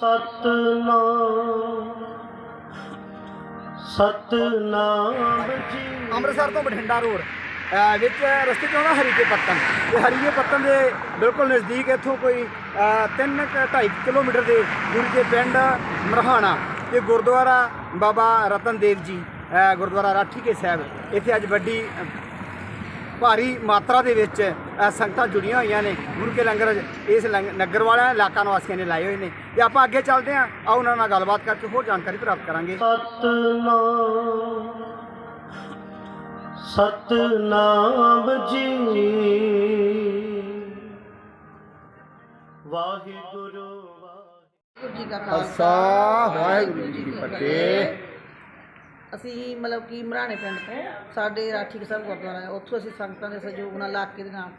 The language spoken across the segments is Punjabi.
ਸਤਨਾਮ। ਸਤਨਾਮ ਜੀ ਅੰਮ੍ਰਿਤਸਰ ਤੋਂ ਬਠਿੰਡਾ ਰੋਡ, ਅਹ, ਵਿੱਚ ਰਸਤੇ 'ਚ ਆਉਂਦਾ ਹਰੀਕੇ ਪੱਤਨ। ਤੇ ਹਰੀਕੇ ਪੱਤਨ ਦੇ ਬਿਲਕੁਲ ਨਜ਼ਦੀਕ ਇੱਥੋਂ ਕੋਈ 3 2.5 ਕਿਲੋਮੀਟਰ ਦੇ ਦੂਰੀ ਤੇ ਪਿੰਡ ਮਰਹਾਣਾ ਤੇ ਗੁਰਦੁਆਰਾ ਬਾਬਾ ਰਤਨ ਦੇਵ ਜੀ, ਅਹ, ਗੁਰਦੁਆਰਾ ਰਾਠੀ ਕੇ ਸਾਹਿਬ। ਇੱਥੇ ਅੱਜ ਵੱਡੀ ਭਾਰੀ ਮਾਤਰਾ ਦੇ ਵਿੱਚ ਸੰਗਤਾਂ ਜੁੜੀਆਂ ਹੋਈਆਂ ਨੇ। ਗੁਰੂ ਕੇ ਲੰਗਰ ਇਸ ਲੰਗ- ਨਗਰ ਵਾਲਿਆਂ ਇਲਾਕਾ ਨਿਵਾਸੀਆਂ ਨੇ ਲਾਏ ਹੋਏ ਨੇ। ਤੇ ਆਪਾਂ ਅੱਗੇ ਚੱਲਦੇ ਹਾਂ। ਆਓ ਉਹਨਾਂ ਨਾਲ ਗੱਲਬਾਤ ਕਰਕੇ ਹੋਰ ਜਾਣਕਾਰੀ ਪ੍ਰਾਪਤ ਕਰਾਂਗੇ। ਸਤਨਾਮ ਜੀ। ਵਾਹਿਗੁਰੂ ਵਾਹਿਗੁਰੂ। ਵਾਹਿਗੁਰੂ ਜੀ ਕਾ ਖਾਲਸਾ ਵਾਹਿਗੁਰੂ ਜੀ ਕੀ ਫਤਿਹ। ਅਸੀਂ ਮਤਲਬ ਕਿ ਮਰਾਣੇ ਪਿੰਡ ਤੋਂ, ਸਾਡੇ ਰਾਠੀ ਕੇ ਸਾਹਿਬ ਗੁਰਦੁਆਰਾ ਹੈ, ਉੱਥੋਂ ਅਸੀਂ ਸੰਗਤਾਂ ਦੇ ਸਹਿਯੋਗ ਨਾਲ ਇਲਾਕੇ ਦੇ ਨਾਲ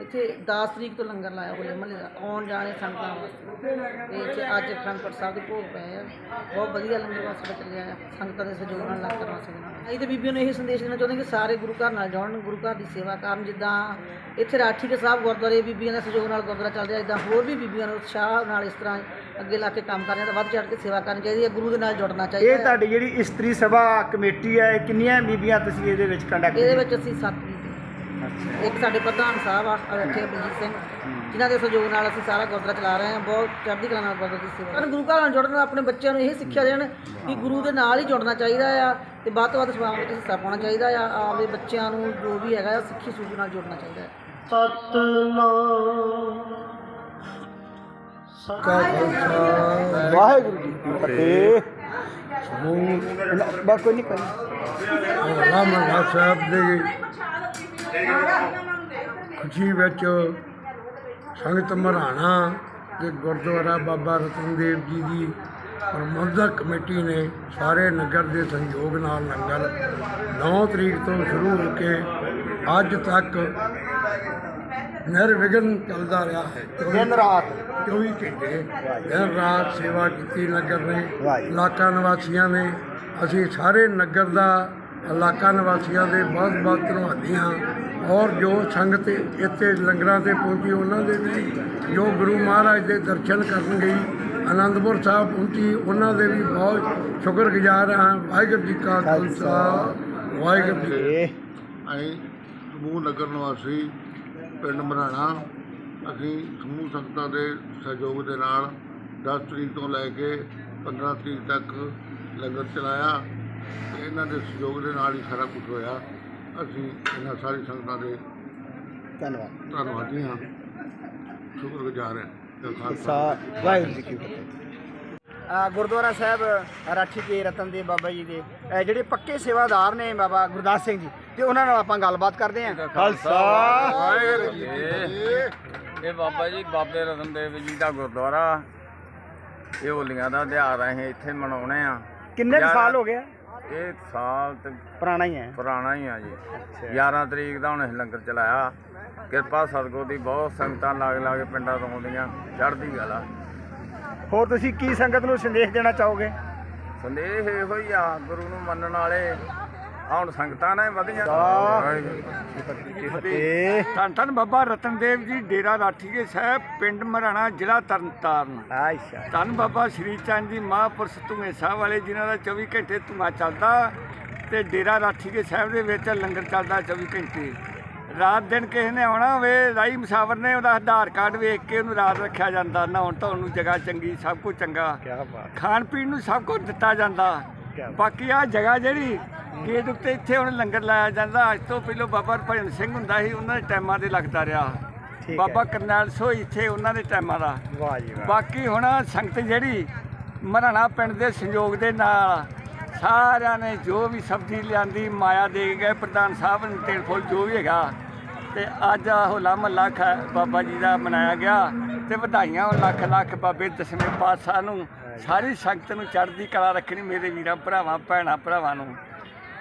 ਇੱਥੇ 10 ਤਰੀਕ ਤੋਂ ਲੰਗਰ ਲਾਇਆ ਹੋਲੇ ਮਹੱਲੇ ਦਾ ਆਉਣ ਜਾਣੇ ਸੰਗਤਾਂ ਵਾਸਤੇ। ਤੇ ਇੱਥੇ ਅੱਜ ਅਖੰਡਪੁਰ ਸਾਹਿਬ ਦੇ ਭੋਗ ਪਏ ਆ। ਬਹੁਤ ਵਧੀਆ ਲੰਗਰ ਵਾਸਤੇ ਚੱਲਿਆ ਆ ਸੰਗਤਾਂ ਦੇ ਸਹਿਯੋਗ ਨਾਲ ਇਲਾਕਾ ਵਾਸਤੇ ਅਸੀਂ ਤੇ ਬੀਬੀਆਂ ਨੂੰ ਇਹ ਸੰਦੇਸ਼ ਦੇਣਾ ਚਾਹੁੰਦੇ ਕਿ ਸਾਰੇ ਗੁਰੂ ਘਰ ਨਾਲ ਜੁੜਨ ਗੁਰੂ ਘਰ ਦੀ ਸੇਵਾ ਕਰਨ। ਜਿੱਦਾਂ ਇੱਥੇ ਰਾਠੀ ਕੇ ਸਾਹਿਬ ਗੁਰਦੁਆਰੇ ਬੀਬੀਆਂ ਦੇ ਸਹਿਯੋਗ ਨਾਲ ਗੁਰਦੁਆਰਾ ਚੱਲ ਰਿਹਾ ਇਦਾਂ ਹੋਰ ਵੀ ਬੀਬੀਆਂ ਨੂੰ ਉਤਸ਼ਾਹ ਨਾਲ ਇਸ ਤਰ੍ਹਾਂ ਅੱਗੇ ਲਾ ਕੇ ਕੰਮ ਕਰਨੀਆਂ ਤਾਂ ਵੱਧ ਚੜ੍ਹ ਕੇ ਸੇਵਾ ਕਰਨੀ ਚਾਹੀਦੀ ਹੈ ਗੁਰੂ ਦੇ ਨਾਲ ਜੁੜਨਾ ਚਾਹੀਦਾ ਇਹ ਤੁਹਾਡੀ ਜਿਹੜੀ ਇਸਤਰੀ ਸਭਾ ਕਮੇਟੀ ਹੈ ਕਿੰਨੀਆਂ ਬੀਬੀਆਂ ਤੁਸੀਂ ਇਹਦੇ ਵਿੱਚ ਕੰਡਕਟ ਇਹਦੇ ਵਿੱਚ ਅਸੀਂ ਸੱਤ ਬੀਬੀ ਇੱਕ ਸਾਡੇ ਪ੍ਰਧਾਨ ਸਾਹਿਬ ਆ ਰੱਖੇ ਬਲਜੀਤ ਸਿੰਘ ਜਿਨ੍ਹਾਂ ਦੇ ਸਹਿਯੋਗ ਨਾਲ ਅਸੀਂ ਸਾਰਾ ਗੁਰਦੁਆਰਾ ਚਲਾ ਰਹੇ ਹਾਂ। ਬਹੁਤ ਚੜ੍ਹਦੀ ਕਲਾ ਨਾਲ ਗੁਰਦੁਆਰਾ ਦੀ ਸੇਵਾ। ਗੁਰੂ ਘਰ ਨਾਲ ਜੁੜਨ ਆਪਣੇ ਬੱਚਿਆਂ ਨੂੰ ਇਹ ਸਿੱਖਿਆ ਦੇਣ ਕਿ ਗੁਰੂ ਦੇ ਨਾਲ ਹੀ ਜੁੜਨਾ ਚਾਹੀਦਾ ਆ ਤੇ ਵੱਧ ਤੋਂ ਵੱਧ ਸੇਵਾਵਾਂ ਵਿੱਚ ਹਿੱਸਾ ਪਾਉਣਾ ਚਾਹੀਦਾ ਆ। ਆਪਦੇ ਬੱਚਿਆਂ ਨੂੰ ਜੋ ਵੀ ਹੈਗਾ ਆ ਸਿੱਖੀ ਸੂਝ ਨਾਲ ਜੁੜਨਾ ਚਾਹੀਦਾ ਹੈ ਸਤਨਾਮ। ਵਾਹਿਗੁਰੂ ਜੀ ਕੀ ਫਤਿਹ। ਬਸ ਕੋਈ ਨਹੀਂ ਕੋਈ ਰਾਮਗੜ੍ਹ ਸਾਹਿਬ ਦੇ ਖੁਸ਼ੀ ਵਿੱਚ ਸੰਗਤ ਮਰਾਣਾ ਤੇ ਗੁਰਦੁਆਰਾ ਬਾਬਾ ਰਤਨ ਦੇਵ ਜੀ ਦੀ ਪ੍ਰਬੰਧਕ ਕਮੇਟੀ ਨੇ ਸਾਰੇ ਨਗਰ ਦੇ ਸਹਿਯੋਗ ਨਾਲ ਲੰਗਰ 9 ਤਰੀਕ ਤੋਂ ਸ਼ੁਰੂ ਹੋ ਕੇ ਅੱਜ ਤੱਕ ਨਿਰਵਿਘਨ ਚੱਲਦਾ ਰਿਹਾ ਹੈ। ਦਿਨ ਰਾਤ। 24 ਘੰਟੇ ਦਿਨ ਰਾਤ ਸੇਵਾ ਕੀਤੀ ਨਗਰ ਨੇ। ਇਲਾਕਾ ਨਿਵਾਸੀਆਂ ਨੇ। ਅਸੀਂ ਸਾਰੇ ਨਗਰ ਦਾ ਇਲਾਕਾ ਨਿਵਾਸੀਆਂ ਦੇ ਬਹੁਤ ਬਹੁਤ ਧੰਨਵਾਦੀ ਹਾਂ। ਔਰ ਜੋ ਸੰਗਤ ਇੱਥੇ ਲੰਗਰਾਂ ਤੇ ਪਹੁੰਚੀ ਉਹਨਾਂ ਦੇ ਵੀ ਜੋ ਗੁਰੂ ਮਹਾਰਾਜ ਦੇ ਦਰਸ਼ਨ ਕਰਨ ਗਈ ਆਨੰਦਪੁਰ ਸਾਹਿਬ ਪਹੁੰਚੀ ਉਹਨਾਂ ਦੇ ਵੀ ਬਹੁਤ ਸ਼ੁਕਰਗੁਜ਼ਾਰ ਹਾਂ। ਵਾਹਿਗੁਰੂ ਜੀ ਕਾ ਖਾਲਸਾ। ਵਾਹਿਗੁਰੂ ਜੀ ਅਸੀਂ ਸਮੂਹ ਨਗਰ ਨਿਵਾਸੀ ਪਿੰਡ ਮਰਾਣਾ ਅਸੀਂ ਸਮੂਹ ਸੰਗਤਾਂ ਦੇ ਸਹਿਯੋਗ ਦੇ ਨਾਲ 10 ਤਰੀਕ ਤੋਂ ਲੈ ਕੇ 15 ਤਰੀਕ ਤੱਕ ਲੰਗਰ ਚਲਾਇਆ। ਤੇ ਇਹਨਾਂ ਦੇ ਸਹਿਯੋਗ ਦੇ ਨਾਲ ਹੀ ਸਾਰਾ ਕੁਝ ਹੋਇਆ। ਅਸੀਂ ਇਹਨਾਂ ਸਾਰੀ ਸੰਗਤਾਂ ਦੇ ਧੰਨਵਾਦ। ਧੰਨਵਾਦੀ ਹਾਂ। ਸ਼ੁਕਰਗੁਜ਼ਾਰ ਹਾਂ। ਤੇ ਖਾਲਸਾ। ਵਾਹਿਗੁਰੂ ਜੀ ਕੀ ਫਤਿਹ। ਆ ਗੁਰਦੁਆਰਾ ਸਾਹਿਬ ਰਾਠੀ ਕੇ ਰਤਨ ਦੇ ਬਾਬਾ ਜੀ ਦੇ। ਜਿਹੜੇ ਪੱਕੇ ਸੇਵਾਦਾਰ ਨੇ ਬਾਬਾ ਗੁਰਦਾਸ ਸਿੰਘ ਜੀ ਤੇ ਉਹਨਾਂ ਨਾਲ ਆਪਾਂ ਗੱਲਬਾਤ ਕਰਦੇ ਹਾਂ। ਖਾਲਸਾ। ਵਾਹਿਗੁਰੂ ਜੀ ਇਹ ਬਾਬਾ ਜੀ ਬਾਬੇ ਰਤਨ ਦੇਵ ਜੀ ਦਾ ਗੁਰਦੁਆਰਾ। ਇਹ ਹੋਲੀਆਂ ਦਾ ਤਿਉਹਾਰ ਅਸੀਂ ਇੱਥੇ ਮਨਾਉਣੇ ਆ। ਕਿੰਨੇ ਕੁ ਸਾਲ ਹੋ ਗਿਆ ਇਹ ਸਾਲ ਤੇ ਪੁਰਾਣਾ ਹੀ ਹੈ। ਪੁਰਾਣਾ ਹੀ ਆ ਜੀ। 11 ਤਰੀਕ ਦਾ ਹੁਣ ਅਸੀਂ ਲੰਗਰ ਚਲਾਇਆ। ਕਿਰਪਾ ਸਤਿਗੁਰ ਦੀ ਬਹੁਤ ਸੰਗਤਾਂ ਲਾਗ ਲਾਗੇ ਪਿੰਡਾਂ ਤੋਂ ਆਉਂਦੀਆਂ। ਚੜ੍ਹਦੀ ਗੱਲ ਆ ਹੋਰ ਤੁਸੀਂ ਕੀ ਸੰਗਤ ਨੂੰ ਸੰਦੇਸ਼ ਦੇਣਾ ਚਾਹੋਗੇ? ਸੰਦੇਸ਼ ਇਹੋ ਹੀ ਆ ਗੁਰੂ ਨੂੰ ਮੰਨਣ ਵਾਲੇ। ਹੁਣ ਸੰਗਤਾਂ ਨੇ ਵਧੀਆਂ। ਧੰਨ ਧੰਨ ਬਾਬਾ ਰਤਨ ਦੇਵ ਜੀ ਡੇਰਾ ਰਾਠੀਏ ਸਾਹਿਬ ਪਿੰਡ ਮਰਾਣਾ ਜ਼ਿਲ੍ਹਾ ਤਰਨਤਾਰਨ। ਧੰਨ ਬਾਬਾ ਸ਼੍ਰੀ ਚੰਦ ਜੀ ਮਹਾਂਪੁਰਸ਼ ਧੂਏ ਸਾਹਿਬ ਵਾਲੇ ਜਿਨ੍ਹਾਂ ਦਾ 24 ਘੰਟੇ ਧੂਆ ਚੱਲਦਾ ਤੇ ਡੇਰਾ ਰਾਠੀਏ ਸਾਹਿਬ ਦੇ ਵਿੱਚ ਲੰਗਰ ਚੱਲਦਾ 24 ਘੰਟੇ। ਰਾਤ ਦਿਨ ਕਿਸੇ ਨੇ ਆਉਣਾ ਹੋਵੇ ਰਾਈ ਮੁਸਾਫਰ ਨੇ ਉਹਦਾ ਆਧਾਰ ਕਾਰਡ ਵੇਖ ਕੇ ਉਹਨੂੰ ਰਾਤ ਰੱਖਿਆ ਜਾਂਦਾ ਨਹਾਉਣ ਧੋਣ ਨੂੰ ਜਗ੍ਹਾ ਚੰਗੀ ਸਭ ਕੁਝ ਚੰਗਾ। ਕੀ ਬਾਤ। ਖਾਣ ਪੀਣ ਨੂੰ ਸਭ ਕੁਝ ਦਿੱਤਾ ਜਾਂਦਾ। ਬਾਕੀ ਆ ਜਗ੍ਹਾ ਜਿਹੜੀ ਗੇਟ ਉੱਤੇ ਇੱਥੇ ਹੁਣ ਲੰਗਰ ਲਾਇਆ ਜਾਂਦਾ। ਅੱਜ ਤੋਂ ਪਹਿਲਾਂ ਬਾਬਾ ਭਜਨ ਸਿੰਘ ਹੁੰਦਾ ਸੀ ਉਹਨਾਂ ਦੇ ਟਾਈਮਾਂ ਦੇ ਲੱਗਦਾ ਰਿਹਾ। ਬਾਬਾ ਕਰਨੈਲ ਸੋ ਇੱਥੇ ਉਹਨਾਂ ਦੇ ਟਾਈਮਾਂ ਦਾ। ਵਾਹ ਜੀ ਵਾਹ। ਬਾਕੀ ਹੁਣ ਸੰਗਤ ਜਿਹੜੀ ਮਰਾਣਾ ਪਿੰਡ ਦੇ ਸੰਯੋਗ ਦੇ ਨਾਲ ਸਾਰਿਆਂ ਨੇ ਜੋ ਵੀ ਸਬਜ਼ੀ ਲਿਆਂਦੀ ਮਾਇਆ ਦੇ ਕੇ ਗਏ ਪ੍ਰਧਾਨ ਸਾਹਿਬ ਨੇ ਤੇਲ ਫੁੱਲ ਜੋ ਵੀ ਹੈਗਾ। ਤੇ ਅੱਜ ਹੋਲਾ ਮਹੱਲਾ ਖ ਬਾਬਾ ਜੀ ਦਾ ਮਨਾਇਆ ਗਿਆ ਤੇ ਵਧਾਈਆਂ ਲੱਖ ਲੱਖ ਬਾਬੇ ਦਸਵੇਂ ਪਾਤਸ਼ਾਹ ਨੂੰ ਸਾਰੀ ਸੰਗਤ ਨੂੰ ਚੜ੍ਹਦੀ ਕਲਾ ਰੱਖਣੀ ਮੇਰੇ ਵੀਰਾਂ ਭਰਾਵਾਂ ਭੈਣਾਂ ਭਰਾਵਾਂ ਨੂੰ।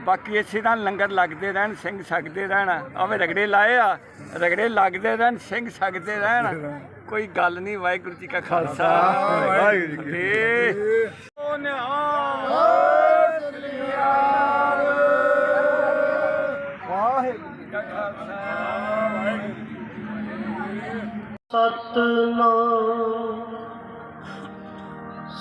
ਬਾਕੀ ਇਸੇ ਨਾਲ ਲੰਗਰ ਲੱਗਦੇ ਰਹਿਣ ਸਿੰਘ ਛਕਦੇ ਰਹਿਣ। ਆਵੇ ਰਗੜੇ ਲਾਏ ਆ ਰਗੜੇ ਲੱਗਦੇ ਰਹਿਣ ਸਿੰਘ ਛਕਦੇ ਰਹਿਣ। ਕੋਈ ਗੱਲ ਨਹੀਂ ਵਾਹਿਗੁਰੂ ਜੀ ਕਾ ਖਾਲਸਾ। ਵਾਹਿਗੁਰੂ ਜੀ ਕੀ ਫਤਿਹ। ਵਾਹਿਗੁਰੂ ਸਤਨਾਮ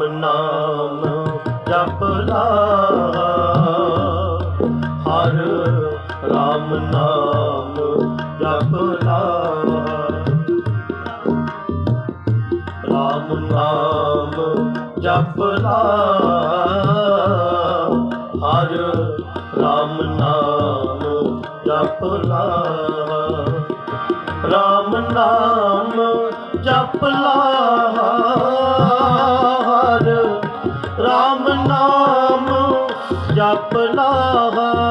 ਰਾਮ ਨਾਮ ਜਪ ਲਾ। ਹਰ ਰਾਮ ਨਾਮ ਜਪ ਲਾ। ਰਾਮ ਨਾਮ ਜਪ ਲਾ। ਹਰ ਰਾਮ ਨਾਮ ਜਪ ਲਾ। ਰਾਮ ਨਾਮ ਜਪਲਾਹਰ RAM ਨਾਮ ਜਪਲਾਹਰ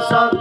সব